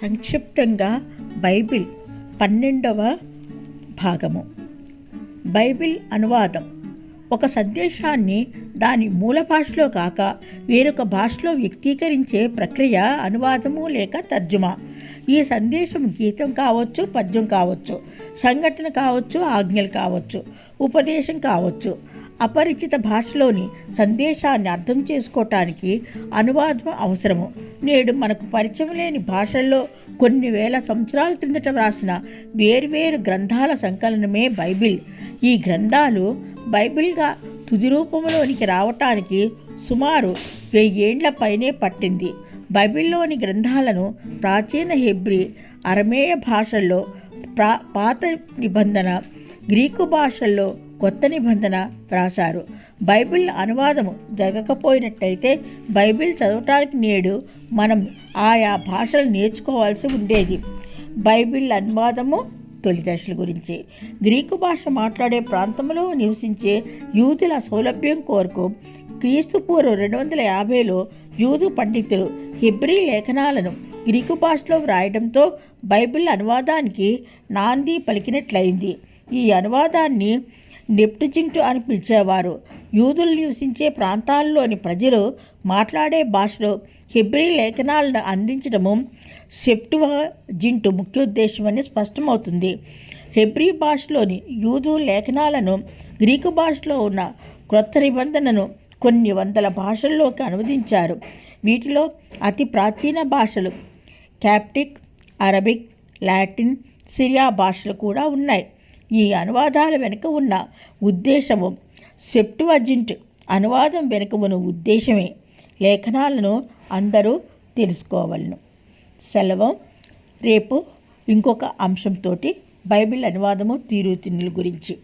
సంక్షిప్తంగా బైబిల్ పన్నెండవ భాగము. బైబిల్ అనువాదం. ఒక సందేశాన్ని దాని మూల భాషలో కాక వేరొక భాషలో వ్యక్తీకరించే ప్రక్రియ అనువాదము లేక తర్జుమా. ఈ సందేశం గీతం కావచ్చు పద్యం కావచ్చు సంఘటన కావచ్చు ఆజ్ఞలు కావచ్చు ఉపదేశం కావచ్చు. అపరిచిత భాషలోని సందేశాన్ని అర్థం చేసుకోవటానికి అనువాదం అవసరము. నేడు మనకు పరిచయం లేని భాషల్లో కొన్ని వేల సంవత్సరాల క్రిందట వ్రాసిన వేర్వేరు గ్రంథాల సంకలనమే బైబిల్. ఈ గ్రంథాలు బైబిల్గా తుది రూపంలోనికి రావటానికి సుమారు వెయ్యేండ్ల పైనే పట్టింది. బైబిల్లోని గ్రంథాలను ప్రాచీన హెబ్రి అరమేయ భాషల్లో ప్రా పాత నిబంధన గ్రీకు భాషల్లో కొత్త నిబంధన వ్రాసారు బైబిల్ అనువాదము జరగకపోయినట్టయితే బైబిల్ చదవటానికి నేడు మనం ఆయా భాషలు నేర్చుకోవాల్సి ఉండేది. బైబిల్ అనువాదము తొలి దశల గురించి. గ్రీకు భాష మాట్లాడే ప్రాంతంలో నివసించే యూదుల సౌలభ్యం కోరుకు క్రీస్తు పూర్వం రెండు వందల యాభైలో యూదు పండితులు హిబ్రీ లేఖనాలను గ్రీకు భాషలో వ్రాయడంతో బైబిల్ అనువాదానికి నాంది పలికినట్లయింది. ఈ అనువాదాన్ని నెప్టుజింటు అని పిలిచేవారు. యూదులు నివసించే ప్రాంతాల్లోని ప్రజలు మాట్లాడే భాషలో హెబ్రి లేఖనాలను అందించడము సెప్టువ జింటు ముఖ్యోద్దేశమని స్పష్టమవుతుంది. హెబ్రీ భాషలోని యూదు లేఖనాలను గ్రీకు భాషలో ఉన్న క్రొత్త నిబంధనను కొన్ని వందల భాషల్లోకి అనువదించారు. వీటిలో అతి ప్రాచీన భాషలు క్యాప్టిక్ అరబిక్ లాటిన్ సిరియా భాషలు కూడా ఉన్నాయి. ఈ అనువాదాల వెనుక ఉన్న ఉద్దేశము సెప్టువజింట్ అనువాదం వెనుక ఉన్న ఉద్దేశమే. లేఖనాలను అందరూ తెలుసుకోవలను. సెలవు. రేపు ఇంకొక అంశంతో బైబిల్ అనువాదము తీరుతిన్నుల గురించి.